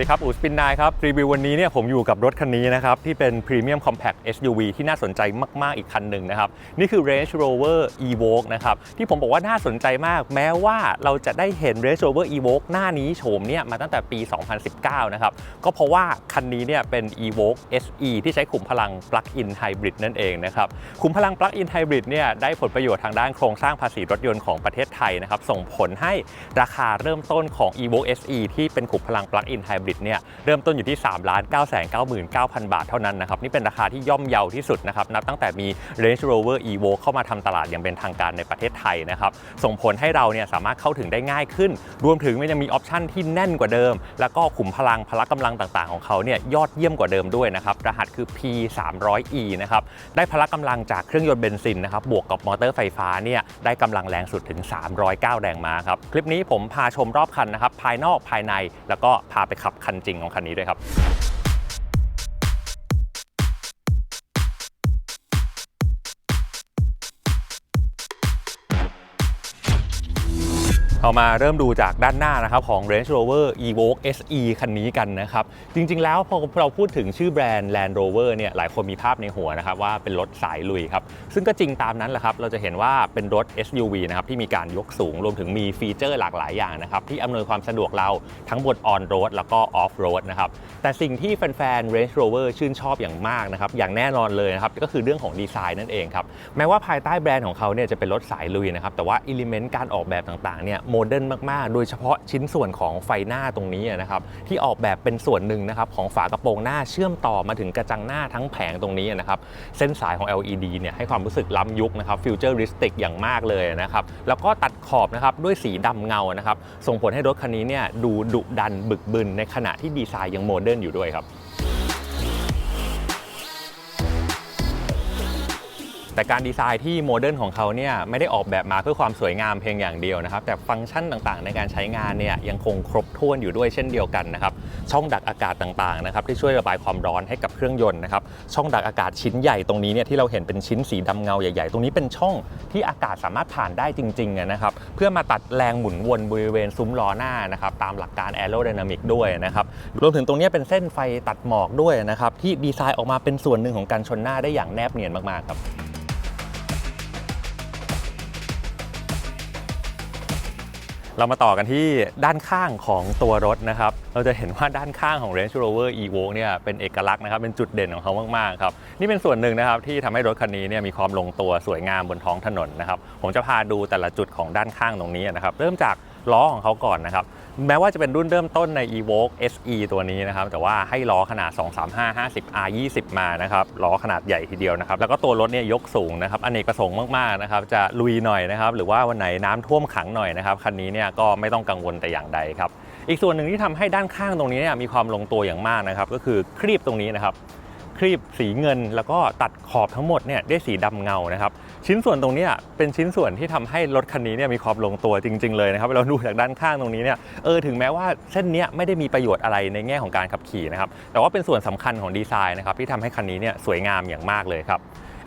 สวัสดีครับ อู๋สปินนายครับ รีวิววันนี้เนี่ยผมอยู่กับรถคันนี้นะครับ ที่เป็น Premium Compact SUV ที่น่าสนใจมาก ๆ อีกคันหนึ่งนะครับ นี่คือ Range Rover Evoque นะครับ ที่ผมบอกว่าน่าสนใจมาก แม้ว่าเราจะได้เห็น Range Rover Evoque หน้านี้โฉมเนี่ยมาตั้งแต่ปี 2019 นะครับ ก็เพราะว่าคันนี้เนี่ยเป็น Evoque SE ที่ใช้ขุมพลัง Plug-in Hybrid นั่นเองนะครับขุมพลัง Plug-in Hybrid เนี่ยได้ผลประโยชน์ทางด้านโครงสร้างภาษีรถยนต์ของประเทศไทยนะครับส่งผลให้ราคาเริ่มต้นของ Evoque SE ที่เป็นขุมพลัง Plug-in Hybrid เนี่ยเริ่มต้นอยู่ที่3 9 9 9 9 0 0 บาทเท่านั้นนะครับนี่เป็นราคาที่ย่อมเยาที่สุดนะครับนับตั้งแต่มี Range Rover Evoque เข้ามาทำตลาดอย่างเป็นทางการในประเทศไทยนะครับส่งผลให้เราเนี่ยสามารถเข้าถึงได้ง่ายขึ้น รวมถึงมันยังมีออปชันที่แน่นกว่าเดิม แล้วก็ขุมพลังพละกำลังต่างๆ ของเขาเนี่ยยอดเยี่ยมกว่าเดิมด้วยนะครับรหัสคือ P 3 0 0 E นะครับได้พละกำลังจากเครื่องยนต์เบนซินนะครับบวกกับมอเตอร์ไฟฟ้าเนี่ยได้กำลังแรงสุดถึง 309 แรงม้าครับคลิปนี้ผมพาชมรอบคันนะครับภายนอกภายในแล้วก็พาไปขับคันจริงของคันนี้ด้วยครับ เอามาเริ่มดูจากด้านหน้านะครับของ Range Rover Evoque SE คันนี้กันนะครับ จริง ๆ แล้วพอเราพูดถึงชื่อแบรนด์ Land Rover เนี่ยหลายคนมีภาพในหัวนะครับว่าเป็นรถสายลุยครับ ซึ่งก็จริงตามนั้นแหละครับ เราจะเห็นว่าเป็นรถ SUV นะครับที่มีการยกสูงรวมถึงมีฟีเจอร์หลากหลายอย่างนะครับ ที่อำนวยความสะดวกเราทั้งบน On Road แล้วก็ Off Road นะครับ แต่สิ่งที่แฟนๆ Range Rover ชื่นชอบอย่างมากนะครับอย่างแน่นอนเลยนะครับก็คือเรื่องของดีไซน์นั่นเองครับแม้ว่าภายใต้แบรนด์ของเขาเนี่ยจะเป็นรถสายลุยนะครับแต่ว่าอิเลเมนต์การออกแบบต่างๆเนี่ยโมเดิร์นมาก ๆ โดยเฉพาะชิ้นส่วนของไฟหน้าตรงนี้นะครับที่ออกแบบเป็นส่วนหนึ่งนะครับของฝากระโปรงหน้าเชื่อมต่อมาถึงกระจังหน้าทั้งแผงตรงนี้นะครับเส้นสายของ LED เนี่ยให้ความรู้สึกล้ำยุคนะครับฟิวเจอริสติกอย่างมากเลยนะครับแล้วก็ตัดขอบนะครับด้วยสีดำเงานะครับส่งผลให้รถคันนี้เนี่ยดูดุดันบึกบึนในขณะที่ดีไซน์ยังโมเดิร์นอยู่ด้วยครับ แต่การดีไซน์ที่โมเดิร์นของเขาเนี่ยไม่ได้ออกแบบมาเพื่อความสวยงามเพียงอย่างเดียวนะครับ แต่ฟังก์ชันต่างๆ ในการใช้งานเนี่ยยังคงครบถ้วนอยู่ด้วยเช่นเดียวกันนะครับ ช่องดักอากาศต่างๆนะครับที่ช่วยระบายความร้อนให้กับเครื่องยนต์นะครับ ช่องดักอากาศชิ้นใหญ่ตรงนี้เนี่ยที่เราเห็นเป็นชิ้นสีดำเงาใหญ่ๆ ตรงนี้เป็นช่องที่อากาศสามารถผ่านได้จริงๆนะครับเพื่อมาตัดแรงหมุนวนบริเวณซุ้มล้อหน้านะครับตามหลักการ aerodynamic ด้วยนะครับรวมถึงตรงนี้เป็นเส้นไฟตัดหมอกด้วยนะครับที่ดีไซน์ออกมาเป็นส่วนหนึ่งของการชนหน้าได้อย่างแนบเนียนมากๆครับ เรามาต่อกันที่ด้านข้างของตัวรถนะครับ เราจะเห็นว่าด้านข้างของ Range Rover Evoque เนี่ยเป็นเอกลักษณ์นะครับเป็นจุดเด่นของเขามากๆครับนี่เป็นส่วนหนึ่งนะครับที่ทำให้รถคันนี้เนี่ยมีความลงตัวสวยงามบนท้องถนนนะครับผมจะพาดูแต่ละจุดของด้านข้างตรงนี้นะครับ เริ่มจากล้อของเขาก่อนนะครับ แม้ว่าจะเป็นรุ่นเริ่มต้นใน Evoque SE ตัวนี้นะครับ แต่ว่าให้ล้อขนาด 235 50 R 20มานะครับ ล้อขนาดใหญ่ทีเดียวนะครับ แล้วก็ตัวรถเนี่ยยกสูงนะครับอเนกประสงค์มากๆนะครับ จะลุยหน่อยนะครับ หรือว่าวันไหนน้ำท่วมขังหน่อยนะครับ คันนี้เนี่ยก็ไม่ต้องกังวลแต่อย่างใดครับ อีกส่วนหนึ่งที่ทำให้ด้านข้างตรงนี้เนี่ยมีความลงตัวอย่างมากนะครับ ก็คือครีบตรงนี้นะครับ ครีบสีเงินแล้วก็ตัดขอบทั้งหมดเนี่ยด้วยสีดำเงานะครับ ชิ้นส่วนตรงนี้เป็นชิ้นส่วนที่ทำให้รถคันนี้เนี่ยมีความลงตัวจริง ๆ เลยนะครับเราดูจากด้านข้างตรงนี้เนี่ยเออถึงแม้ว่าเส้นเนี้ยไม่ได้มีประโยชน์อะไรในแง่ของการขับขี่นะครับแต่ว่าเป็นส่วนสำคัญของดีไซน์นะครับที่ทำให้คันนี้เนี่ยสวยงามอย่างมากเลยครับ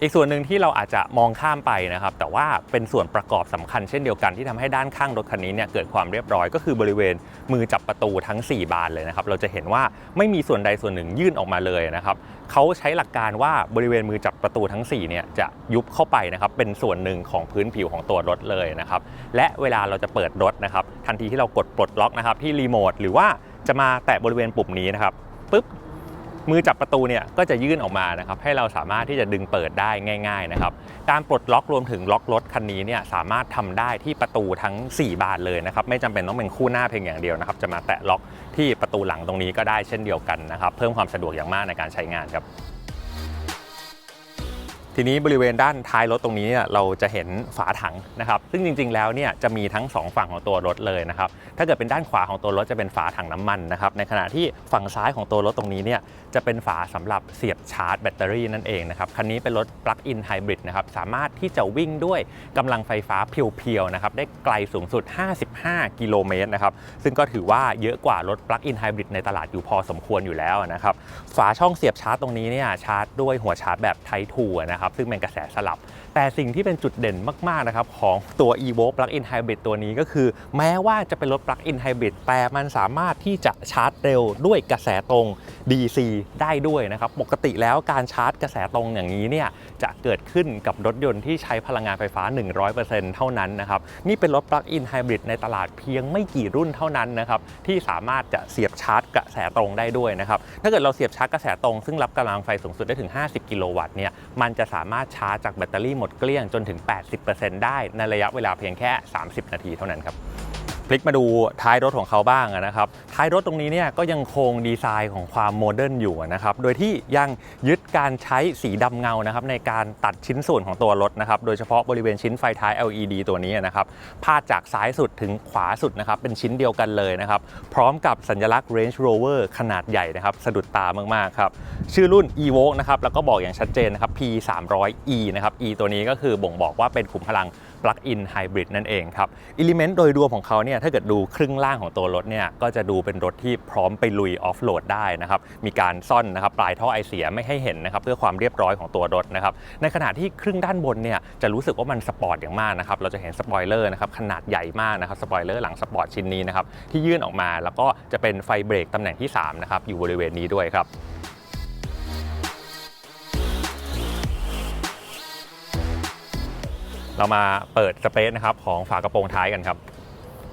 อีกส่วนหนึ่งที่เราอาจจะมองข้ามไปนะครับ แต่ว่าเป็นส่วนประกอบสำคัญเช่นเดียวกันที่ทำให้ด้านข้างรถคันนี้เนี่ยเกิดความเรียบร้อยก็คือบริเวณมือจับประตูทั้ง 4 บานเลยนะครับ เราจะเห็นว่าไม่มีส่วนใดส่วนหนึ่งยื่นออกมาเลยนะครับเขาใช้หลักการว่าบริเวณมือจับประตูทั้ง4เนี่ยจะยุบเข้าไปนะครับเป็นส่วนหนึ่งของพื้นผิวของตัวรถเลยนะครับและเวลาเราจะเปิดรถนะครับทันทีที่เรากดปลดล็อกนะครับที่รีโมทหรือว่าจะมาแตะบริเวณปุ่มนี้นะครับปึ๊บ มือจับประตูเนี่ยก็จะยื่นออกมานะครับให้เราสามารถที่จะดึงเปิดได้ง่าย ๆนะครับ การปลดล็อกรวมถึงล็อกรถคันนี้เนี่ยสามารถทำได้ที่ประตูทั้ง 4 บานเลยนะครับไม่จำเป็นต้องเป็นคู่หน้าเพียงอย่างเดียวนะครับจะมาแตะล็อกที่ประตูหลังตรงนี้ก็ได้เช่นเดียวกันนะครับเพิ่มความสะดวกอย่างมากในการใช้งานครับ ทีนี้บริเวณด้านท้ายรถตรงนี้เนี่ยเราจะเห็นฝาถังนะครับ ซึ่งจริงๆแล้วเนี่ยจะมีทั้ง 2 ฝั่งของตัวรถเลยนะครับ ถ้าเกิดเป็นด้านขวาของตัวรถจะเป็นฝาถังน้ำมันนะครับ ในขณะที่ฝั่งซ้ายของตัวรถตรงนี้เนี่ยจะเป็นฝาสำหรับเสียบชาร์จแบตเตอรี่นั่นเองนะครับ คันนี้เป็นรถ Plug-in Hybrid นะครับ สามารถที่จะวิ่งด้วยกำลังไฟฟ้าเพียวๆนะครับ ได้ไกลสูงสุด 55 กิโลเมตรนะครับ ซึ่งก็ถือว่าเยอะกว่ารถ Plug-in Hybrid ในตลาดอยู่พอสมควรอยู่แล้วนะครับ ฝาช่องเสียบชาร์จตรงนี้เนี่ยชาร์จด้วยหัวชาร์จแบบ Type 2นะครับนะครับซึ่งเป็นกระแสสลับ แต่สิ่งที่เป็นจุดเด่นมาก ๆ นะครับ ของตัว Evoque Plug-in Hybrid ตัวนี้ก็คือ แม้ว่าจะเป็นรถ Plug-in Hybrid แต่มันสามารถที่จะชาร์จเร็วด้วยกระแสตรง DC ได้ด้วยนะครับ ปกติแล้วการชาร์จกระแสตรงอย่างนี้เนี่ยจะเกิดขึ้นกับรถยนต์ที่ใช้พลังงานไฟฟ้า 100%เท่านั้นนะครับ นี่เป็นรถ Plug-in Hybrid ในตลาดเพียงไม่กี่รุ่นเท่านั้นนะครับ ที่สามารถจะเสียบชาร์จกระแสตรงได้ด้วยนะครับ ถ้าเกิดเราเสียบชาร์จกระแสตรงซึ่งรับกำลังไฟสูงสุดได้ถึง 50 กิโลวัตต์เนี่ย มันจะสามารถชาร์จจากแบตเตอรี่หมดเกลี้ยงจนถึง 80%ได้ในระยะเวลาเพียงแค่ 30 นาทีเท่านั้นครับ พลิกมาดูท้ายรถของเขาบ้างนะครับ ท้ายรถตรงนี้เนี่ยก็ยังคงดีไซน์ของความโมเดิร์นอยู่นะครับ โดยที่ยังยึดการใช้สีดำเงานะครับในการตัดชิ้นส่วนของตัวรถนะครับ โดยเฉพาะบริเวณชิ้นไฟท้าย LED ตัวนี้นะครับ พาดจากซ้ายสุดถึงขวาสุดนะครับ เป็นชิ้นเดียวกันเลยนะครับ พร้อมกับสัญลักษณ์ Range Rover ขนาดใหญ่นะครับ สะดุดตามากๆครับ ชื่อรุ่น Evoque นะครับ แล้วก็บอกอย่างชัดเจนนะครับ P 3 0 0 E นะครับ E ตัวนี้ก็คือบ่งบอกว่าเป็นขุมพลัง Plug-in Hybrid นั่นเองครับอิเลเมนต์โดยรวมของเขาเนี่ยถ้าเกิดดูครึ่งล่างของตัวรถเนี่ยก็จะดูเป็นรถที่พร้อมไปลุยออฟโหลดได้นะครับมีการซ่อนนะครับปลายท่อไอเสียไม่ให้เห็นนะครับเพื่อความเรียบร้อยของตัวรถนะครับในขณะที่ครึ่งด้านบนเนี่ยจะรู้สึกว่ามันสปอร์ตอย่างมากนะครับเราจะเห็นสปอยเลอร์นะครับขนาดใหญ่มากนะครับสปอยเลอร์หลังสปอร์ตชิ้นนี้นะครับที่ยื่นออกมาแล้วก็จะเป็นไฟเบรกตำแหน่งที่3นะครับอยู่บริเวณนี้ด้วยครับ เรามาเปิดสเปซนะครับของฝากระโปรงท้ายกันครับ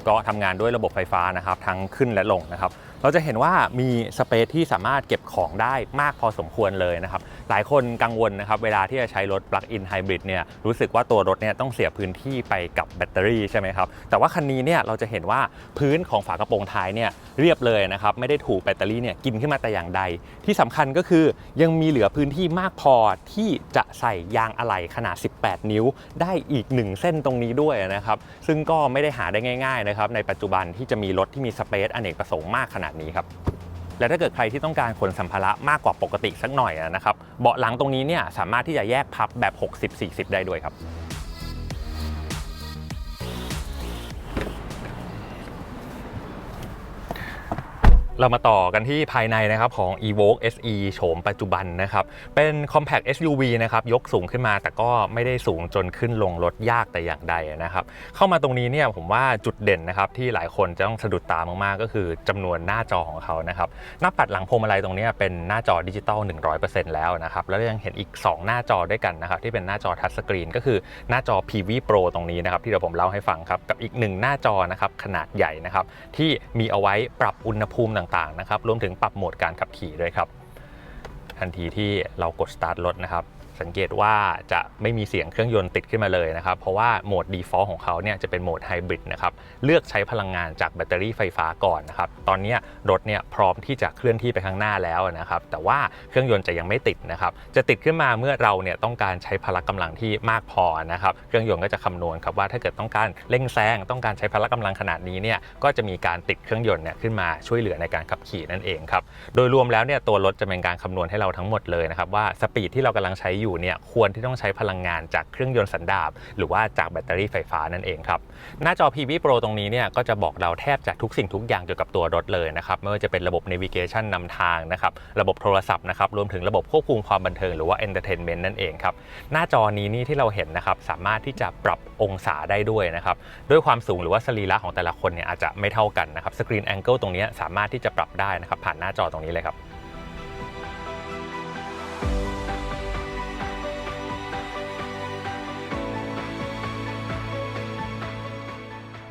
ก็ทำงานด้วยระบบไฟฟ้านะครับ ทั้งขึ้นและลงนะครับ เราจะเห็นว่ามีสเปซที่สามารถเก็บของได้มากพอสมควรเลยนะครับ หลายคนกังวลนะครับเวลาที่จะใช้รถ Plug-in Hybrid เนี่ยรู้สึกว่าตัวรถเนี่ยต้องเสียพื้นที่ไปกับแบตเตอรี่ใช่ไหมครับแต่ว่าคันนี้เนี่ยเราจะเห็นว่าพื้นของฝากระโปรงท้ายเนี่ยเรียบเลยนะครับไม่ได้ถูกแบตเตอรี่เนี่ยกินขึ้นมาแต่อย่างใด ที่สำคัญก็คือยังมีเหลือพื้นที่มากพอที่จะใส่ยางอะไหล่ขนาด 18 นิ้ว ได้อีก 1 เส้นตรงนี้ด้วยนะครับซึ่งก็ไม่ได้หาได้ง่ายๆนะครับในปัจจุบันที่จะมีรถที่มีสเปซอเนกประสงค์มากขนาดนี้ครับ และถ้าเกิดใครที่ต้องการขนสัมภาระมากกว่าปกติสักหน่อยนะครับเบาะหลังตรงนี้เนี่ยสามารถที่จะแยกพับแบบ 60-40 ได้ด้วยครับ เรามาต่อกันที่ภายในนะครับของ Evoque SE โฉมปัจจุบันนะครับ เป็น Compact SUV นะครับ ยกสูงขึ้นมาแต่ก็ไม่ได้สูงจนขึ้นลงรถยากแต่อย่างใดนะครับ เข้ามาตรงนี้เนี่ยผมว่าจุดเด่นนะครับ ที่หลายคนจะต้องสะดุดตามากๆ ก็คือจำนวนหน้าจอของเขานะครับ หน้าปัดหลังพวงมาลัยตรงนี้เป็นหน้าจอดิจิตอล100%แล้วนะครับ แล้วยังเห็นอีก 2 หน้าจอด้วยกันนะครับ ที่เป็นหน้าจอทัชสกรีนก็คือหน้าจอ PV Pro ตรงนี้นะครับ ที่เดี๋ยวผมเล่าให้ฟังครับกับอีกหนึ่งหน้าจอนะครับขนาดใหญ่นะครับที่มีเอาไว้ปรับอุณหภูมิต่างๆนะครับรวมถึงปรับโหมดการขับขี่ด้วยครับ ทันทีที่เรากดสตาร์ทรถนะครับ สังเกตว่าจะไม่มีเสียงเครื่องยนต์ติดขึ้นมาเลยนะครับ เพราะว่าโหมด default ของเขาเนี่ยจะเป็นโหมดไฮบริดนะครับ เลือกใช้พลังงานจากแบตเตอรี่ไฟฟ้าก่อนนะครับ ตอนนี้รถเนี่ยพร้อมที่จะเคลื่อนที่ไปข้างหน้าแล้วนะครับ แต่ว่าเครื่องยนต์จะยังไม่ติดนะครับ จะติดขึ้นมาเมื่อเราเนี่ยต้องการใช้พละกำลังที่มากพอนะครับ เครื่องยนต์ก็จะคำนวณครับว่าถ้าเกิดต้องการเร่งแซงต้องการใช้พละกำลังขนาดนี้เนี่ยก็จะมีการติดเครื่องยนต์เนี่ยขึ้นมาช่วยเหลือในการขับขี่นั่นเองครับ โดยรวมแล้วเนี่ยตัวรถจะเป็นการคำนวณให้เราทั้งหมดเลยนะครับว่าสปีดที่เรากำลังใช้อยู่เนี่ยควรที่ต้องใช้พลังงานจากเครื่องยนต์สันดาปหรือว่าจากแบตเตอรี่ไฟฟ้านั่นเองครับ หน้าจอ PV Pro ตรงนี้เนี่ยก็จะบอกเราแทบจะทุกสิ่งทุกอย่างเกี่ยวกับตัวรถเลยนะครับไม่ว่าจะเป็นระบบ navigation นำทางนะครับระบบโทรศัพท์นะครับรวมถึงระบบควบคุมความบันเทิงหรือว่า entertainment นั่นเองครับหน้าจอนี้นี่ที่เราเห็นนะครับสามารถที่จะปรับองศาได้ด้วยนะครับด้วยความสูงหรือว่าสรีระของแต่ละคนเนี่ยอาจจะไม่เท่ากันนะครับสกรีนแองเกิลตรงนี้สามารถที่จะปรับได้นะครับผ่านหน้าจอตรงนี้เลยครับ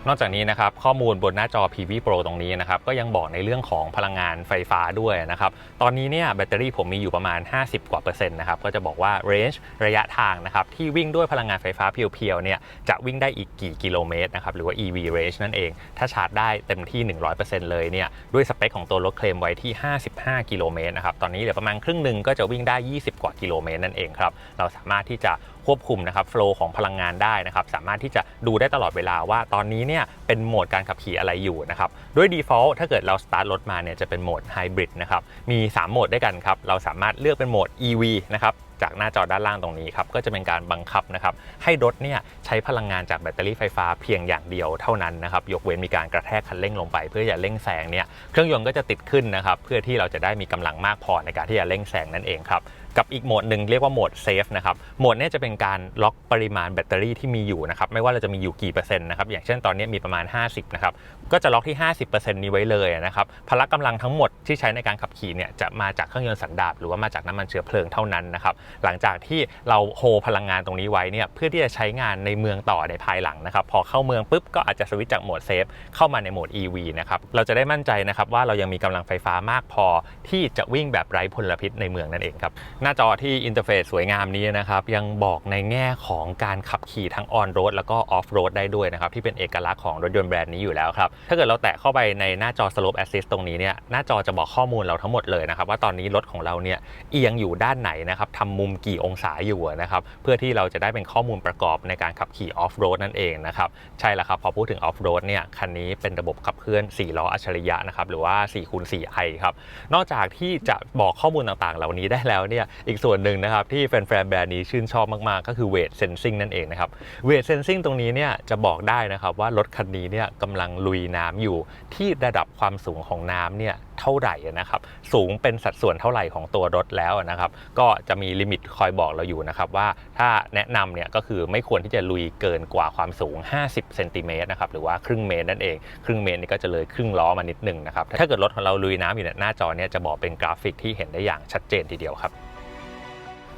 นอกจากนี้นะครับข้อมูลบนหน้าจอ PV Pro ตรงนี้นะครับก็ยังบอกในเรื่องของพลังงานไฟฟ้าด้วยนะครับตอนนี้เนี่ยแบตเตอรี่ผมมีอยู่ประมาณ 50 กว่าเปอร์เซ็นต์นะครับก็จะบอกว่า range ระยะทางนะครับที่วิ่งด้วยพลังงานไฟฟ้าเพียวๆเนี่ยจะวิ่งได้อีกกี่กิโลเมตรนะครับหรือว่า EV range นั่นเอง ถ้าชาร์จได้เต็มที่ 100%เลยเนี่ยด้วยสเปคของตัวรถเคลมไว้ที่ 55 กิโลเมตรนะครับตอนนี้เหลือประมาณครึ่งหนึ่งก็จะวิ่งได้ 20 กว่ากิโลเมตรนั่นเองครับเราสามารถที่จะ ควบคุมนะครับโฟล์ของพลังงานได้นะครับสามารถที่จะดูได้ตลอดเวลาว่าตอนนี้เนี่ยเป็นโหมดการขับขี่อะไรอยู่นะครับด้วย default ถ้าเกิดเราสตาร์ทรถมาเนี่ยจะเป็นโหมดไฮบริดนะครับมี 3 โหมดด้วยกันครับเราสามารถเลือกเป็นโหมด EV นะครับจากหน้าจอด้านล่างตรงนี้ครับก็จะเป็นการบังคับนะครับให้รถเนี่ยใช้พลังงานจากแบตเตอรี่ไฟฟ้าเพียงอย่างเดียวเท่านั้นนะครับยกเว้นมีการกระแทกคันเร่งลงไป เพื่อจะเร่งแซงเนี่ยเครื่องยนต์ก็จะติดขึ้นนะครับเพื่อที่เราจะได้มีกำลังมากพอในการที่จะเร่งแซงนั่นเองครับ กับอีกโหมดหนึ่งเรียกว่าโหมดเซฟนะครับโหมดนี้จะเป็นการล็อกปริมาณแบตเตอรี่ที่มีอยู่นะครับไม่ว่าเราจะมีอยู่กี่เปอร์เซ็นต์นะครับอย่างเช่นตอนนี้มีประมาณ 50นะครับก็จะล็อกที่ 50%นี้ไว้เลยนะครับพละกำลังทั้งหมดที่ใช้ในการขับขี่เนี่ยจะมาจากเครื่องยนต์สันดาปหรือว่ามาจากน้ำมันเชื้อเพลิงเท่านั้นนะครับหลังจากที่เราโฮพลังงานตรงนี้ไว้เนี่ยเพื่อที่จะใช้งานในเมืองต่อในภายหลังนะครับพอเข้าเมืองปุ๊บก็อาจจะสวิตช์จากโหมดเซฟเข้ามาในโหมด EV นะครับเราจะได้มั่นใจนะครับว่าเรายังมีกำลังไฟฟ้ามากพอที่จะวิ่งแบบไร้พลพิษในเมืองนั่นเองครับหน้าจอที่อินเทอร์เฟซสวยงามนี้นะครับ ยังบอกในแง่ของการขับขี่ทั้งออนโรดแล้วก็ออฟโรดได้ด้วยนะครับ ที่เป็นเอกลักษณ์ของรถยนต์แบรนด์นี้อยู่แล้วครับ ถ้าเกิดเราแตะเข้าไปในหน้าจอ Slope Assist ตรงนี้เนี่ยหน้าจอจะบอกข้อมูลเราทั้งหมดเลยนะครับ ว่าตอนนี้รถของเราเนี่ยเอียงอยู่ด้านไหนนะครับทำมุมกี่องศาอยู่นะครับเพื่อที่เราจะได้เป็นข้อมูลประกอบในการขับขี่ออฟโรดนั่นเองนะครับใช่แล้วครับพอพูดถึงออฟโรดเนี่ยคันนี้เป็นระบบขับเคลื่อน4ล้ออัจฉริยะนะครับหรือว่า4คูณ4 i ครับนอกจากที่จะบอกข้อมูลต่างๆ เหล่านี้ได้แล้วเนี่ยอีกส่วนหนึ่งนะครับที่แฟนๆแบรนด์นี้ชื่นชอบมากๆ ก็คือเวทเซนซิงนั่นเองนะครับเวทเซนซิงตรงนี้เนี่ยจะบอกได้นะครับว่ารถคันนี้เนี่ยกำลังลุยน้ำอยู่ที่ระดับความสูงของน้ำเนี่ยเท่าไหร่นะครับสูงเป็นสัดส่วนเท่าไหร่ของตัวรถแล้วนะครับก็จะมีลิมิตคอยบอกเราอยู่นะครับว่าถ้าแนะนำเนี่ยก็คือไม่ควรที่จะลุยเกินกว่าความสูง 50เซนติเมตรนะครับหรือว่าครึ่งเมตรนั่นเอง ครึ่งเมตรนี่ก็จะเลยครึ่งล้อมานิดหนึ่งนะครับถ้าเกิดรถของเราลุยน้ำอยู่เนี่ยหน้าจอเนี่ยจะบอกเป็นกราฟิกที่เห็นได้อย่างชัดเจนทีเดียวครับ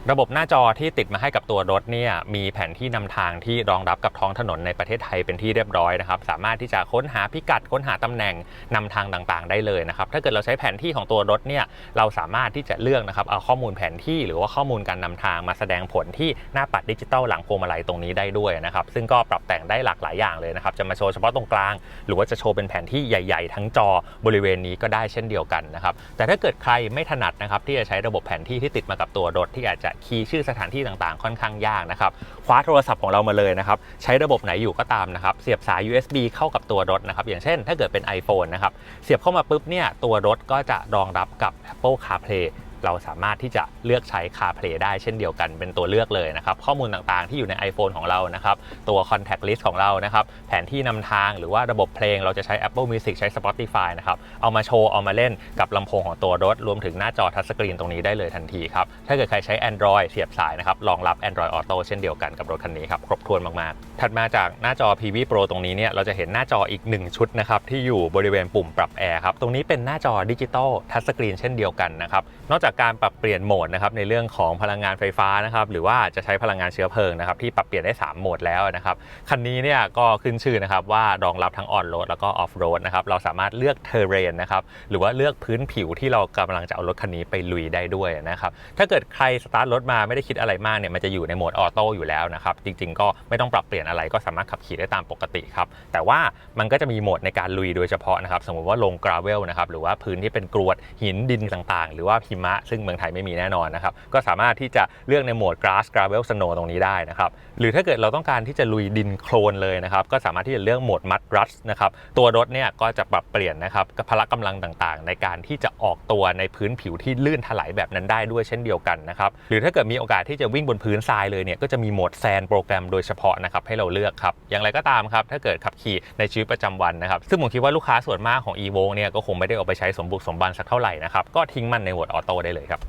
ระบบหน้าจอที่ติดมาให้กับตัวรถเนี่ยมีแผนที่นำทางที่รองรับกับท้องถนนในประเทศไทยเป็นที่เรียบร้อยนะครับ สามารถที่จะค้นหาพิกัดค้นหาตำแหน่งนำทางต่างๆ ได้เลยนะครับ ถ้าเกิดเราใช้แผนที่ของตัวรถเนี่ยเราสามารถที่จะเลือกนะครับเอาข้อมูลแผนที่หรือว่าข้อมูลการนำทางมาแสดงผลที่หน้าปัดดิจิตอลหลังพวงมาลัยตรงนี้ได้ด้วยนะครับ ซึ่งก็ปรับแต่งได้หลากหลายอย่างเลยนะครับ จะมาโชว์เฉพาะตรงกลาง หรือว่าจะโชว์เป็นแผนที่ใหญ่ ๆ ทั้งจอบริเวณนี้ก็ได้เช่นเดียวกันนะครับแต่ถ้าเกิดใครไม่ถนัดนะครับที่จะใช้ระบบแผนที่ที่ติดมากับตัวรถที่อาจจะจะคีย์ชื่อสถานที่ต่างๆ ค่อนข้างยากนะครับ คว้าโทรศัพท์ของเรามาเลยนะครับ ใช้ระบบไหนอยู่ก็ตามนะครับ เสียบสาย USB เข้ากับตัวรถนะครับ อย่างเช่น ถ้าเกิดเป็น iPhone นะครับ เสียบเข้ามาปุ๊บเนี่ย ตัวรถก็จะรองรับกับ Apple CarPlay เราสามารถที่จะเลือกใช้ CarPlay ได้เช่นเดียวกันเป็นตัวเลือกเลยนะครับ ข้อมูลต่างๆที่อยู่ใน iPhone ของเรานะครับ ตัว Contact List ของเรานะครับ แผนที่นำทางหรือว่าระบบเพลงเราจะใช้ Apple Music ใช้ Spotify นะครับ เอามาโชว์ เอามาเล่นกับลำโพงของตัวรถ รวมถึงหน้าจอทัชสกรีนตรงนี้ได้เลยทันทีครับ ถ้าเกิดใครใช้ Android เสียบสายนะครับรองรับ Android Auto เช่นเดียวกันกับรถคันนี้ครับครบถ้วนมากๆ ถัดมาจากหน้าจอ PV Pro ตรงนี้เนี่ยเราจะเห็นหน้าจออีก 1 ชุดนะครับที่อยู่บริเวณปุ่มปรับแอร์ครับตรงนี้เป็นหน้าจอดิจิตอลทัชสกรีนเช่นเดียวกันนะครับ นอกจากการปรับเปลี่ยนโหมดนะครับในเรื่องของพลังงานไฟฟ้านะครับหรือว่าจะใช้พลังงานเชื้อเพลิงนะครับที่ปรับเปลี่ยนได้ 3 โหมดแล้วนะครับคันนี้เนี่ยก็ขึ้นชื่อนะครับว่ารองรับทั้งออนโรดแล้วก็ออฟโรดนะครับเราสามารถเลือกเทเรนนะครับหรือว่าเลือกพื้นผิวที่เรากำลังจะเอารถคันนี้ไปลุยได้ด้วยนะครับถ้าเกิดใครสตาร์ทรถมาไม่ได้คิดอะไรมากเนี่ยมันจะอยู่ในโหมดออโต้อยู่แล้วนะครับจริง ๆ ก็ไม่ต้องปรับเปลี่ยนอะไรก็สามารถขับขี่ได้ตามปกติครับแต่ว่ามันก็จะมีโหมดในการลุยโดยเฉพาะนะครับสมมติว่าลงกราเวลนะครับหรือว่าพื้นที่เป็นกรวดหินดินต่างๆ หรือว่าหิมะ ซึ่งเมืองไทยไม่มีแน่นอนนะครับ ก็สามารถที่จะเลือกในโหมด grass gravel snow ตรงนี้ได้นะครับ หรือถ้าเกิดเราต้องการที่จะลุยดินโคลนเลยนะครับ ก็สามารถที่จะเลือกโหมด mud rush นะครับ ตัวรถเนี่ยก็จะปรับเปลี่ยนนะครับพละกำลังต่างๆ ในการที่จะออกตัวในพื้นผิวที่ลื่นถลายแบบนั้นได้ด้วยเช่นเดียวกันนะครับ หรือถ้าเกิดมีโอกาสที่จะวิ่งบนพื้นทรายเลยเนี่ย ก็จะมีโหมดแซนโปรแกรมโดยเฉพาะนะครับให้เราเลือกครับ อย่างไรก็ตามครับ ถ้าเกิดขับขี่ในชีวิตประจำวันนะครับ ซึ่งผมคิดว่าลูกค้าส่วนมากของ e v o เนี่ยก็คงไม่ได้เอาไปใช้สมบุกสมบันสักเท่าไหร่นะครับ ก็ทิ้งมันในโหมดออโตได้เลยครับ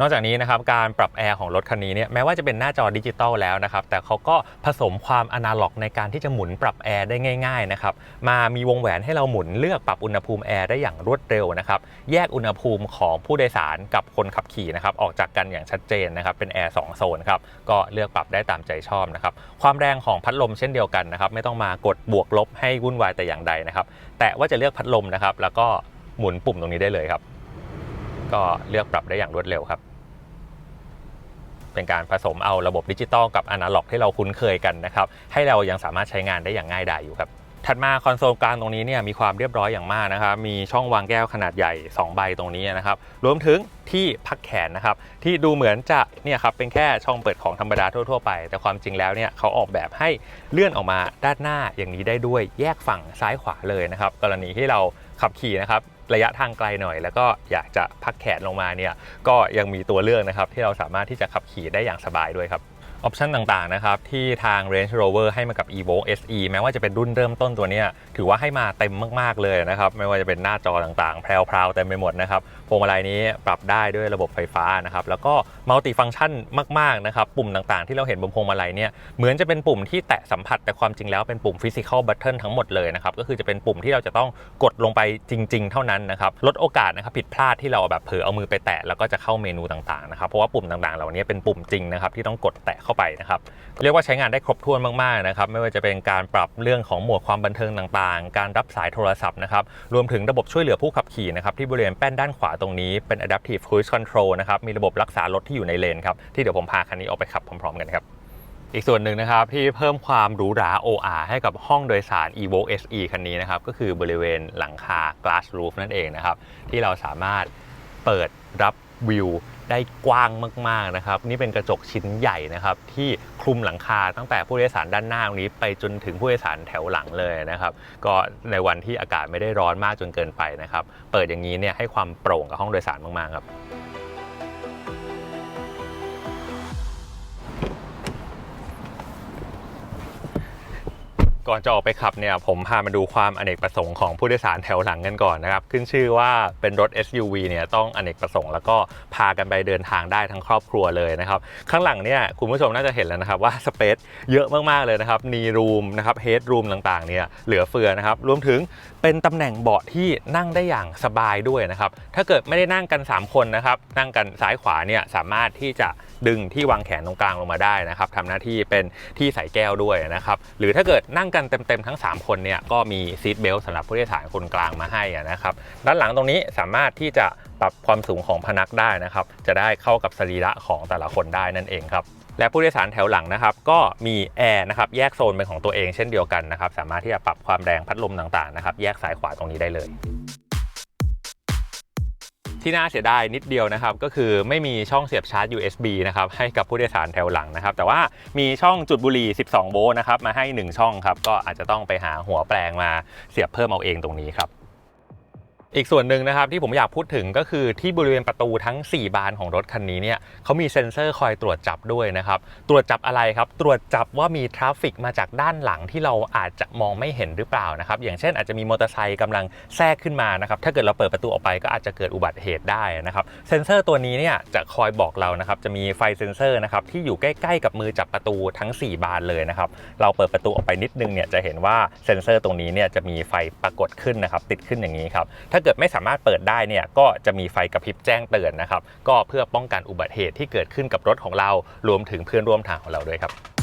นอกจากนี้นะครับการปรับแอร์ของรถคันนี้เนี่ยแม้ว่าจะเป็นหน้าจอดิจิตอลแล้วนะครับแต่เขาก็ผสมความอนาล็อกในการที่จะหมุนปรับแอร์ได้ง่ายๆนะครับมามีวงแหวนให้เราหมุนเลือกปรับอุณหภูมิแอร์ได้อย่างรวดเร็วนะครับแยกอุณหภูมิของผู้โดยสารกับคนขับขี่นะครับออกจากกันอย่างชัดเจนนะครับเป็นแอร์2โซนครับก็เลือกปรับได้ตามใจชอบนะครับความแรงของพัดลมเช่นเดียวกันนะครับไม่ต้องมากดบวกลบให้วุ่นวายแต่อย่างใดนะครับแต่ว่าจะเลือกพัดลมนะครับแล้วก็หมุนปุ่มตรงนี้ได้เลยครับ ก็เลือกปรับได้อย่างรวดเร็วครับ เป็นการผสมเอาระบบดิจิตอลกับอนาล็อกที่เราคุ้นเคยกันนะครับ ให้เรายังสามารถใช้งานได้อย่างง่ายดายอยู่ครับถัดมาคอนโซลกลางตรงนี้เนี่ยมีความเรียบร้อยอย่างมากนะครับ มีช่องวางแก้วขนาดใหญ่ 2 ใบตรงนี้นะครับ รวมถึงที่พักแขนนะครับ ที่ดูเหมือนจะเนี่ยครับเป็นแค่ช่องเปิดของธรรมดาทั่ว ๆ ไป แต่ความจริงแล้วเนี่ยเขาออกแบบให้เลื่อนออกมาด้านหน้าอย่างนี้ได้ด้วยแยกฝั่งซ้ายขวาเลยนะครับ กรณีที่เราขับขี่นะครับ ระยะทางไกลหน่อย แล้วก็อยากจะพักแขนลงมาเนี่ยก็ยังมีตัวเลือกนะครับที่เราสามารถที่จะขับขี่ได้อย่างสบายด้วยครับออปชันต่างๆนะครับที่ทาง Range Rover ให้มากับ Evoque SE แม้ว่าจะเป็นรุ่นเริ่มต้นตัวนี้ถือว่าให้มาเต็มมากๆเลยนะครับ ไม่ว่าจะเป็นหน้าจอต่างๆ แพรวๆเต็มไปหมดนะครับพวงมาลัยนี้ปรับได้ด้วยระบบไฟฟ้านะครับแล้วก็มัลติฟัง c t ชันมากๆนะครับปุ่มต่างๆ ที่เราเห็นบนพวงมาลัยเนี่ยเหมือนจะเป็นปุ่มที่แตะสัมผัสแต่ความจริงแล้วเป็นปุ่ม Physical Button ทั้งหมดเลยนะครับก็คือจะเป็นปุ่มที่เราจะต้องกดลงไปจริง ๆ เท่านั้นนะครับลดโอกาสนะครับผิดพลาดที่เราแบบเผลอเอามือไปแตะแล้วก็จะเข้าเมนูต่างๆนะครับเพราะว่าปุ่มต่างๆ เหล่านี้เป็นปุ่มจริงนะครับที่ต้องกดแตะเข้าไปนะครับเรียกว่าใช้งานได้ครบถ้วนมากๆนะครับไม่ว่าจะเป็นการปรับเรื่องของโหมดความบันเทิงต่างๆ การรับสายโทรศัพท์นะครับรวมถึงระบบช่วยเหลือผู้ขับขี่นะครับที่บริเวณแป้นด้านขวาตรงนี้เป็น adaptive cruise control นะครับ มีระบบรักษารถที่อยู่ในเลนครับ ที่เดี๋ยวผมพาคันนี้ออกไปขับพร้อมๆกันครับ อีกส่วนหนึ่งนะครับที่เพิ่มความหรูหรา OR ให้กับห้องโดยสาร evo SE คันนี้นะครับ ก็คือบริเวณหลังคา glass roof นั่นเองนะครับ ที่เราสามารถเปิดรับวิว ได้กว้างมากๆนะครับ นี่เป็นกระจกชิ้นใหญ่นะครับที่คลุมหลังคาตั้งแต่ผู้โดยสารด้านหน้าตรงนี้ไปจนถึงผู้โดยสารแถวหลังเลยนะครับ ก็ในวันที่อากาศไม่ได้ร้อนมากจนเกินไปนะครับ เปิดอย่างนี้เนี่ยให้ความโปร่งกับห้องโดยสารมากๆครับ ก่อนจะออกไปขับเนี่ยผมพามาดูความอเนกประสงค์ของผู้โดยสารแถวหลังกันก่อนนะครับ ขึ้นชื่อว่าเป็นรถ SUV เนี่ยต้องอเนกประสงค์แล้วก็พากันไปเดินทางได้ทั้งครอบครัวเลยนะครับ ข้างหลังเนี่ยคุณผู้ชมน่าจะเห็นแล้วนะครับว่าสเปซเยอะมากๆเลยนะครับนีรูมนะครับเฮดรูมต่างๆเนี่ยเหลือเฟือนะครับรวมถึงเป็นตำแหน่งเบาะที่นั่งได้อย่างสบายด้วยนะครับถ้าเกิดไม่ได้นั่งกัน 3 คนนะครับนั่งกันซ้ายขวาเนี่ยสามารถที่จะดึงที่วางแขนตรงกลางลงมาได้นะครับทำหน้าที่เป็นที่ใส่แก้วด้วยนะครับหรือถ้าเกิดนั่งกันเต็มๆทั้ง 3 คนเนี่ยก็มีซีทเบลต์สำหรับผู้โดยสารคนกลางมาให้นะครับด้านหลังตรงนี้สามารถที่จะปรับความสูงของพนักได้นะครับจะได้เข้ากับสรีระของแต่ละคนได้นั่นเองครับและผู้โดยสารแถวหลังนะครับก็มีแอร์นะครับแยกโซนเป็นของตัวเองเช่นเดียวกันนะครับสามารถที่จะปรับความแรงพัดลมต่างๆนะครับแยกซ้ายขวาตรงนี้ได้เลย ที่น่าเสียดายนิดเดียวนะครับ ก็คือไม่มีช่องเสียบชาร์จ USB นะครับให้กับผู้โดยสารแถวหลังนะครับ แต่ว่ามีช่องจุดบุหรี่ 12 โวลต์นะครับมาให้ 1 ช่องครับ ก็อาจจะต้องไปหาหัวแปลงมาเสียบเพิ่มเอาเองตรงนี้ครับ อีกส่วนหนึ่งนะครับที่ผมอยากพูดถึงก็คือที่บริเวณประตูทั้ง 4 บานของรถคันนี้เนี่ยเขามีเซ็นเซอร์คอยตรวจจับด้วยนะครับ ตรวจจับอะไรครับ ตรวจจับว่ามีทราฟฟิกมาจากด้านหลังที่เราอาจจะมองไม่เห็นหรือเปล่านะครับ อย่างเช่นอาจจะมีมอเตอร์ไซค์กำลังแทรกขึ้นมานะครับ ถ้าเกิดเราเปิดประตูออกไปก็อาจจะเกิดอุบัติเหตุได้นะครับ เซ็นเซอร์ตัวนี้เนี่ยจะคอยบอกเรานะครับ จะมีไฟเซ็นเซอร์นะครับที่อยู่ใกล้ ๆ กับมือจับประตูทั้ง 4 บานเลยนะครับ เราเปิดประตูออกไปนิดนึงเนี่ยจะเห็นว่าเซ็นเซอร์ตรงนี้เนี่ยจะมีไฟปรากฏขึ้นนะครับติดขึ้นอย่างนี้ครับถ้าเกิดไม่สามารถเปิดได้เนี่ยก็จะมีไฟกระพริบแจ้งเตือนนะครับ ก็เพื่อป้องกันอุบัติเหตุที่เกิดขึ้นกับรถของเรารวมถึงเพื่อนร่วมทางของเราด้วยครับ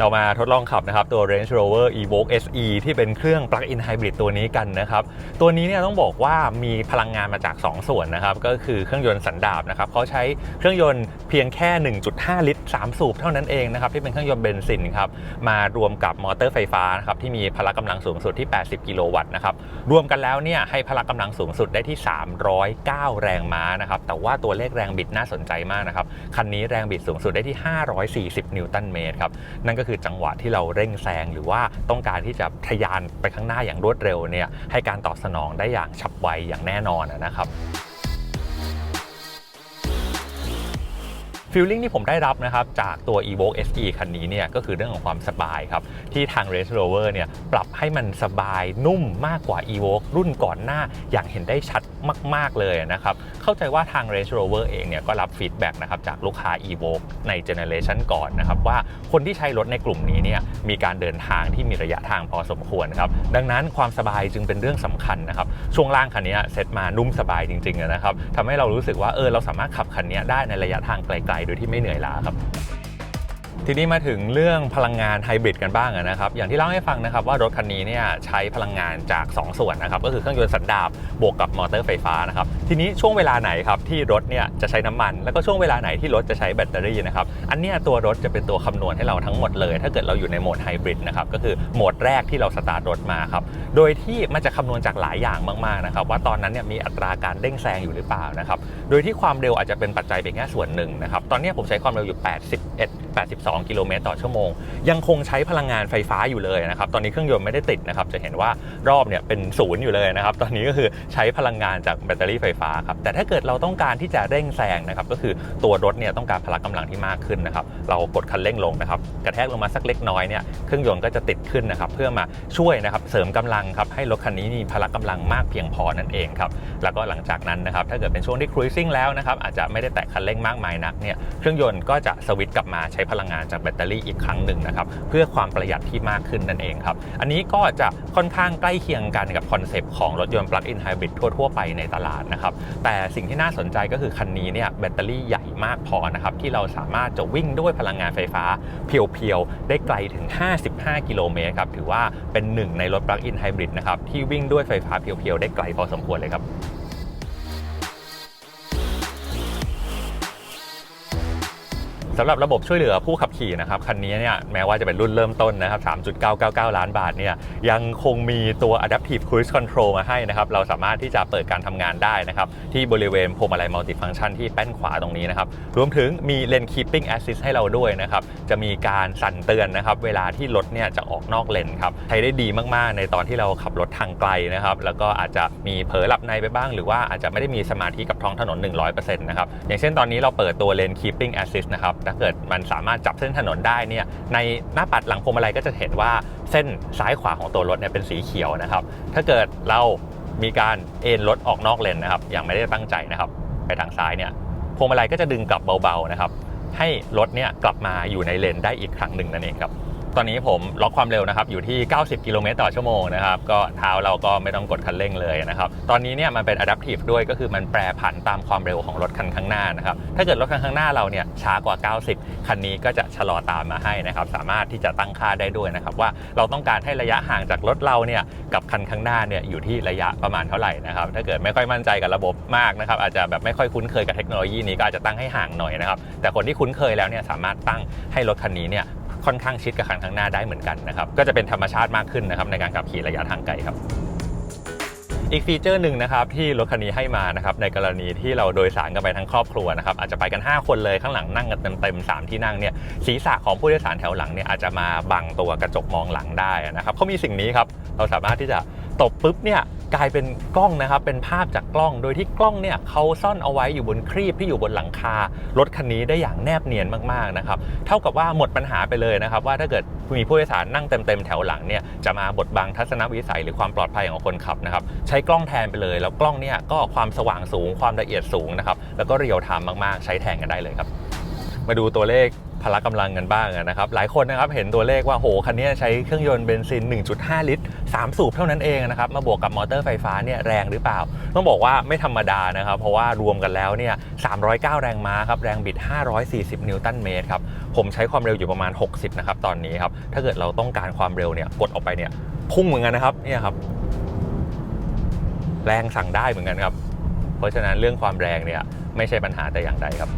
เรามาทดลองขับนะครับตัว Range Rover Evoque SE ที่เป็นเครื่อง Plug-in Hybrid ตัวนี้กันนะครับ ตัวนี้เนี่ยต้องบอกว่ามีพลังงานมาจาก 2 ส่วนนะครับ ก็คือเครื่องยนต์สันดาปนะครับเขาใช้เครื่องยนต์เพียงแค่ 1.5 ลิตร 3 สูบเท่านั้นเองนะครับ ที่เป็นเครื่องยนต์เบนซินครับ มารวมกับมอเตอร์ไฟฟ้านะครับที่มีพละกำลังสูงสุดที่ 80 กิโลวัตต์นะครับ รวมกันแล้วเนี่ยให้พละกำลังสูงสุดได้ที่ 309 แรงม้านะครับ แต่ว่าตัวเลขแรงบิดน่าสนใจมากนะครับคันนี้แรงบิดสูงสุดได้ที่ 540 นิวตันเมตรครับนั่นก็คือจังหวะที่เราเร่งแซงหรือว่าต้องการที่จะทะยานไปข้างหน้าอย่างรวดเร็วเนี่ยให้การตอบสนองได้อย่างฉับไวอย่างแน่นอนนะครับ ฟีลลิ่งที่ผมได้รับนะครับจากตัว Evoque SE คันนี้เนี่ยก็คือเรื่องของความสบายครับ ที่ทาง Range Rover เนี่ยปรับให้มันสบายนุ่มมากกว่า Evoque รุ่นก่อนหน้าอย่างเห็นได้ชัดมาก ๆ เลยนะครับ เข้าใจว่าทาง Range Rover เองเนี่ยก็รับฟีดแบ็กนะครับจากลูกค้า Evoque ในเจเนเรชันก่อนนะครับ ว่าคนที่ใช้รถในกลุ่มนี้เนี่ยมีการเดินทางที่มีระยะทางพอสมควรครับ ดังนั้นความสบายจึงเป็นเรื่องสำคัญนะครับ ช่วงล่างคันนี้เซ็ตมานุ่มสบายจริงๆนะครับทำให้เรารู้สึกว่าเออเราสามารถขับคันนี้ได้ในระยะทางไกลโดยที่ไม่เหนื่อยล้าครับ ทีนี้มาถึงเรื่องพลังงานไฮบริดกันบ้างนะครับ อย่างที่เล่าให้ฟังนะครับว่ารถคันนี้เนี่ยใช้พลังงานจาก 2 ส่วนนะครับก็คือเครื่องยนต์สันดาปบวกกับมอเตอร์ไฟฟ้านะครับทีนี้ช่วงเวลาไหนครับที่รถเนี่ยจะใช้น้ำมัน แล้วก็ช่วงเวลาไหนที่รถจะใช้แบตเตอรี่นะครับอันนี้ตัวรถจะเป็นตัวคำนวณให้เราทั้งหมดเลย ถ้าเกิดเราอยู่ในโหมดไฮบริดนะครับก็คือโหมดแรกที่เราสตาร์ทรถมาครับโดยที่มันจะคำนวณจากหลายอย่างมากๆนะครับว่าตอนนั้นเนี่ยมีอัตราการเร่งแซงอยู่หรือเปล่านะครับโดยที่ความเร็วอาจจะเป็นปัจจัยเพียงแค่ส่วนหนึ่งนะครับตอนนี้ผมใช้ความเร็วอยู่ 81 82 12 กิโลเมตรต่อชั่วโมง ยังคงใช้พลังงานไฟฟ้าอยู่เลยนะครับ ตอนนี้เครื่องยนต์ไม่ได้ติดนะครับ จะเห็นว่ารอบเนี่ยเป็นศูนย์อยู่เลยนะครับ ตอนนี้ก็คือใช้พลังงานจากแบตเตอรี่ไฟฟ้าครับ แต่ถ้าเกิดเราต้องการที่จะเร่งแซงนะครับ ก็คือตัวรถเนี่ยต้องการพละกำลังที่มากขึ้นนะครับ เรากดคันเร่งลงนะครับ กระแทกลงมาสักเล็กน้อยเนี่ยเครื่องยนต์ก็จะติดขึ้นนะครับ เพื่อมาช่วยนะครับเสริมกำลังครับให้รถคันนี้มีพละกำลังมากเพียงพอนั่นเองครับแล้วก็หลังจากนั้นนะครับถ้าเกิดเป็นช่วงที่ cruising แล้วนะครับอาจจะไม่ได้แตะคันเร่งมากมายนักเนี่ยเครื่องยนต์ก็จะสวิตช์กลับมาใช้พลังงานจากแบตเตอรี่อีกครั้งหนึ่งนะครับเพื่อความประหยัดที่มากขึ้นนั่นเองครับอันนี้ก็จะค่อนข้างใกล้เคียงกันกับคอนเซปต์ของรถยนต์ plug-in hybrid ทั่ว ๆ ไปในตลาดนะครับแต่สิ่งที่น่าสนใจก็คือคันนี้เนี่ยแบตเตอรี่ใหญ่มากพอนะครับที่เราสามารถจะวิ่งด้วยพลังงานไฟฟ้าเพียวๆได้ไกลถึง 55 กิโลเมตรครับถือว่าเป็นหนึ่งในรถ plug-in hybrid นะครับที่วิ่งด้วยไฟฟ้าเพียวๆได้ไกลพอสมควรเลยครับ สำหรับระบบช่วยเหลือผู้ขับขี่นะครับคันนี้เนี่ยแม้ว่าจะเป็นรุ่นเริ่มต้นนะครับ 3.999 ล้านบาทเนี่ยยังคงมีตัว Adaptive Cruise Control มาให้นะครับ เราสามารถที่จะเปิดการทำงานได้นะครับ ที่บริเวณพวงมาลัย Multifunction ที่แป้นขวาตรงนี้นะครับ รวมถึงมี Lane Keeping Assist ให้เราด้วยนะครับ จะมีการสั่นเตือนนะครับ เวลาที่รถเนี่ยจะออกนอกเลนครับใช้ได้ดีมากๆ ในตอนที่เราขับรถทางไกลนะครับแล้วก็อาจจะมีเผลอหลับในไปบ้าง หรือว่าอาจจะไม่ได้มีสมาธิกับท้องถนน 100%นะครับอย่างเช่นตอนนี้เราเปิดตัว Lane Keeping Assist นะครับถ้าเกิดมันสามารถจับเส้นถนนได้เนี่ยในหน้าปัดหลังพวงมาลัยก็จะเห็นว่าเส้นซ้ายขวาของตัวรถเนี่ยเป็นสีเขียวนะครับ ถ้าเกิดเรามีการเอ็นรถออกนอกเลนนะครับ อย่างไม่ได้ตั้งใจนะครับ ไปทางซ้ายเนี่ยพวงมาลัยก็จะดึงกลับเบาๆนะครับ ให้รถเนี่ยกลับมาอยู่ในเลนได้อีกครั้งหนึ่งนั่นเองครับ ตอนนี้ผมล็อกความเร็วนะครับอยู่ที่ 90 กิโลเมตรต่อชั่วโมงนะครับก็เท้าเราก็ไม่ต้องกดคันเร่งเลยนะครับตอนนี้เนี่ยมันเป็น adaptive ด้วยก็คือมันแปรผันตามความเร็วของรถคันข้างหน้านะครับถ้าเกิดรถคันข้างหน้าเราเนี่ยช้ากว่า 90 คันนี้ก็จะชะลอตามมาให้นะครับสามารถที่จะตั้งค่าได้ด้วยนะครับว่าเราต้องการให้ระยะห่างจากรถเราเนี่ยกับคันข้างหน้าเนี่ยอยู่ที่ระยะประมาณเท่าไหร่นะครับถ้าเกิดไม่ค่อยมั่นใจกับระบบมากนะครับอาจจะแบบไม่ค่อยคุ้นเคยกับเทคโนโลยีนี้ก็อาจจะตั้งให้ห่างหน่อยนะครับแต่คนที่คุ้นเคยแล้วเนี่ยสามารถตั้งให้รถคันนี้เนี่ย ค่อนข้างชิดกับคันข้างหน้าได้เหมือนกันนะครับก็จะเป็นธรรมชาติมากขึ้นนะครับในการขับขี่ระยะทางไกลครับอีกฟีเจอร์หนึ่งนะครับที่รถคันนี้ให้มานะครับในกรณีที่เราโดยสารกันไปทั้งครอบครัวนะครับอาจจะไปกัน 5 คนเลยข้างหลังนั่งกันเต็มๆ3ที่นั่งเนี่ยศีรษะของผู้โดยสารแถวหลังเนี่ยอาจจะมาบังตัวกระจกมองหลังได้นะครับเขามีสิ่งนี้ครับเราสามารถที่จะ ตบปุ๊บเนี่ยกลายเป็นกล้องนะครับเป็นภาพจากกล้อง โดยที่กล้องเนี่ยเขาซ่อนเอาไว้อยู่บนครีบที่อยู่บนหลังคารถคันนี้ได้อย่างแนบเนียนมากๆนะครับเท่ากับว่าหมดปัญหาไปเลยนะครับ ว่าถ้าเกิดมีผู้โดยสารนั่งเต็มๆแถวหลังเนี่ยจะมาบดบังทัศนวิสัยหรือความปลอดภัยของคนขับนะครับใช้กล้องแทนไปเลย แล้วกล้องเนี่ยก็ความสว่างสูง ความละเอียดสูงนะครับแล้วก็เรียลไทม์มากๆ ใช้แทนกันได้เลยครับ มาดูตัวเลข พละกำลังกันบ้างนะครับ หลายคนนะครับเห็นตัวเลขว่าโหคันนี้ใช้เครื่องยนต์เบนซิน 1.5 ลิตร 3 สูบเท่านั้นเองนะครับ มาบวกกับมอเตอร์ไฟฟ้าเนี่ยแรงหรือเปล่า ต้องบอกว่าไม่ธรรมดานะครับ เพราะว่ารวมกันแล้วเนี่ย 309 แรงม้าครับ แรงบิด 540 นิวตันเมตรครับ ผมใช้ความเร็วอยู่ประมาณ 60 นะครับตอนนี้ครับ ถ้าเกิดเราต้องการความเร็วเนี่ยกดออกไปเนี่ยพุ่งเหมือนกันนะครับเนี่ยครับแรงสั่งได้เหมือนกันครับ เพราะฉะนั้นเรื่องความแรงเนี่ยไม่ใช่ปัญหาแต่อย่างใดครับ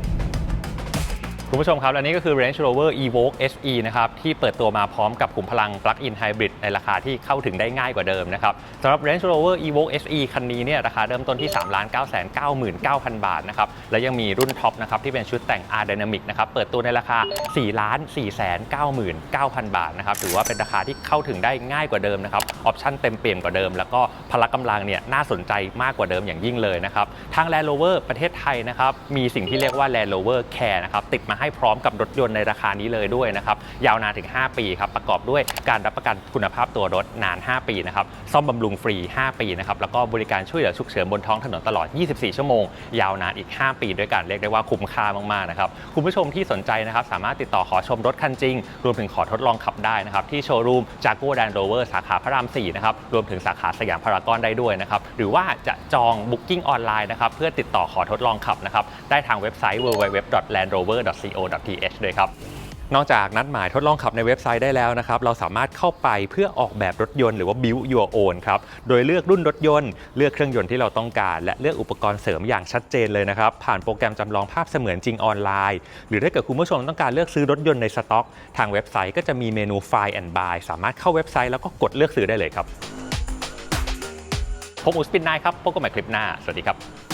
คุณผู้ชมครับ และนี่ก็คือ Range Rover Evoque SE นะครับ ที่เปิดตัวมาพร้อมกับขุมพลัง Plug-in Hybrid ในราคาที่เข้าถึงได้ง่ายกว่าเดิมนะครับสำหรับ Range Rover Evoque SE คันนี้เนี่ยราคาเริ่มต้นที่ 3 9 9 9 9 0 0 บาทนะครับ และยังมีรุ่นท็อปนะครับที่เป็นชุดแต่ง R Dynamic นะครับ เปิดตัวในราคา 4 4 9 9 0 0 บาทนะครับ ถือว่าเป็นราคาที่เข้าถึงได้ง่ายกว่าเดิมนะครับ ออปชั่นเต็มเปี่ยมกว่าเดิม แล้วก็พละกำลังเนี่ยน่าสนใจมากกว่าเดิมอย่างยิ่งเลยนะครับ ทาง Land Rover ประเทศไทยนะครับ มีสิ่งที่เรียกว่า Land Rover Care นะครับ ติดมาให้พร้อมกับรถยนต์ในราคานี้เลยด้วยนะครับยาวนานถึง 5 ปีครับประกอบด้วยการรับประกันคุณภาพตัวรถนาน 5 ปีนะครับซ่อมบำรุงฟรี 5 ปีนะครับแล้วก็บริการช่วยเหลือฉุกเฉินบนท้องถนนตลอด 24 ชั่วโมง ยาวนานอีก 5 ปีด้วยกันเรียกได้ว่าคุ้มค่ามากๆนะครับคุณผู้ชมที่สนใจนะครับสามารถติดต่อขอชมรถคันจริง รวมถึงขอทดลองขับได้นะครับที่โชว์รูมจากกัวแดนโรเวอร์สาขาพระราม4นะครับรวมถึงสาขาสยามพารากอนได้ด้วยนะครับหรือว่าจะจอง Booking ออนไลน์นะครับเพื่อติดต่อขอทดลองขับนะครับได้ทางเว็บไซต์ co.th ด้วยครับนอกจากนัดหมายทดลองขับในเว็บไซต์ได้แล้วนะครับ เราสามารถเข้าไปเพื่อออกแบบรถยนต์หรือว่า build your own ครับ โดยเลือกรุ่นรถยนต์ เลือกเครื่องยนต์ที่เราต้องการ และเลือกอุปกรณ์เสริมอย่างชัดเจนเลยนะครับ ผ่านโปรแกรมจำลองภาพเสมือนจริงออนไลน์ หรือถ้าเกิดคุณผู้ชมต้องการเลือกซื้อรถยนต์ในสต็อก ทางเว็บไซต์ก็จะมีเมนู Find and Buy สามารถเข้าเว็บไซต์แล้วก็กดเลือกซื้อได้เลยครับผมอุสปินนายครับพบกันใหม่คลิปหน้า สวัสดีครับ